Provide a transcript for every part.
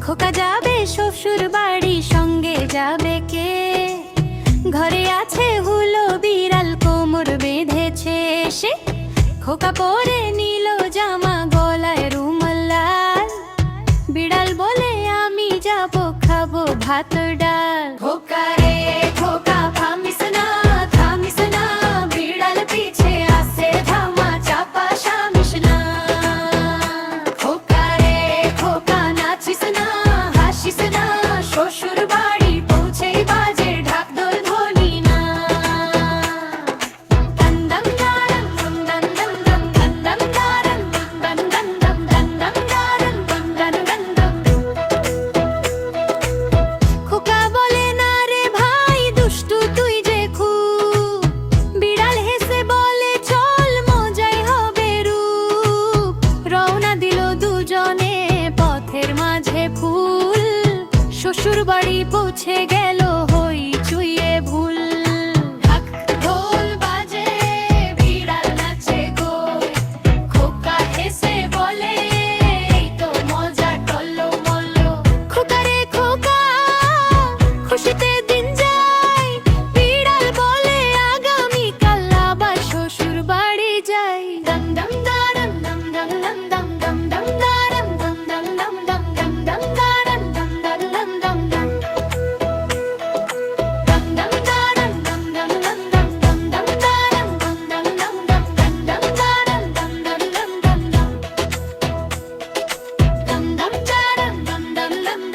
খোকা যাবে, শ্বশুর বাড়ি সঙ্গে যাবে কে? ঘরে আছে বিড়াল, কোমর বেঁধেছে সে। খোকা পরে ভাতডা বাড়ি পৌঁছে গেল।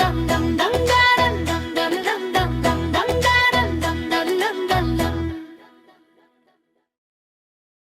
dum dum dum.